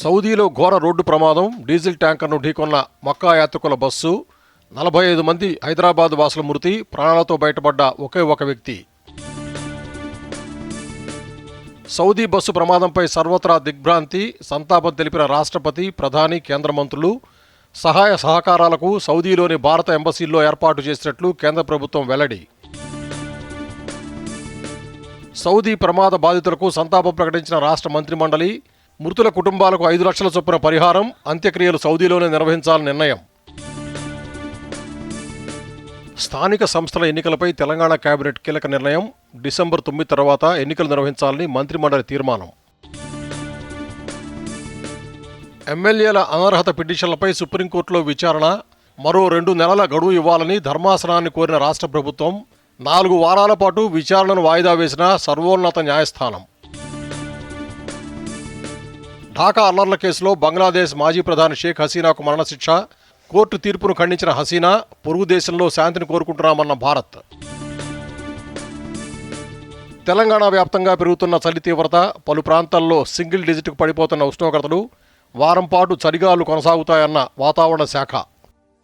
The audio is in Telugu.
సౌదీలో ఘోర రోడ్డు ప్రమాదం డీజిల్ ట్యాంకర్ను ఢీకొన్న మక్కా యాత్రికుల బస్సు నలభై ఐదు మంది హైదరాబాద్ వాసుల మృతి ప్రాణాలతో బయటపడ్డ ఒకే ఒక వ్యక్తి. సౌదీ బస్సు ప్రమాదంపై సర్వత్రా దిగ్భ్రాంతి సంతాపం తెలిపిన రాష్ట్రపతి ప్రధాని కేంద్ర మంత్రులు. సహాయ సహకారాలకు సౌదీలోని భారత ఎంబసీల్లో ఏర్పాటు చేసినట్లు కేంద్ర ప్రభుత్వం వెల్లడి. సౌదీ ప్రమాద బాధితులకు సంతాపం ప్రకటించిన రాష్ట్ర మంత్రిమండలి మృతుల కుటుంబాలకు ఐదు లక్షల చొప్పున పరిహారం అంత్యక్రియలు సౌదీలోనే నిర్వహించాలని నిర్ణయం. స్థానిక సంస్థల ఎన్నికలపై తెలంగాణ కేబినెట్ కీలక నిర్ణయం. డిసెంబర్ తొమ్మిది తర్వాత ఎన్నికలు నిర్వహించాలని మంత్రిమండలి తీర్మానం. ఎమ్మెల్యేల అనర్హత పిటిషన్లపై సుప్రీంకోర్టులో విచారణ. మరో రెండు నెలల గడువు ఇవ్వాలని ధర్మాసనాన్ని కోరిన రాష్ట్ర ప్రభుత్వం. నాలుగు వారాల పాటు విచారణను వాయిదా వేసిన సర్వోన్నత న్యాయస్థానం. ఢాకా అల్లర్ల కేసులో బంగ్లాదేశ్ మాజీ ప్రధాని షేక్ హసీనాకు మరణశిక్ష. కోర్టు తీర్పును ఖండించిన హసీనా పొరుగు దేశంలో శాంతిని కోరుకుంటున్నామన్న భారత్. తెలంగాణ వ్యాప్తంగా పెరుగుతున్న చలి తీవ్రత పలు ప్రాంతాల్లో సింగిల్ డిజిట్కు పడిపోతున్న ఉష్ణోగ్రతలు వారం పాటు చలిగాలు కొనసాగుతాయన్న వాతావరణ శాఖ.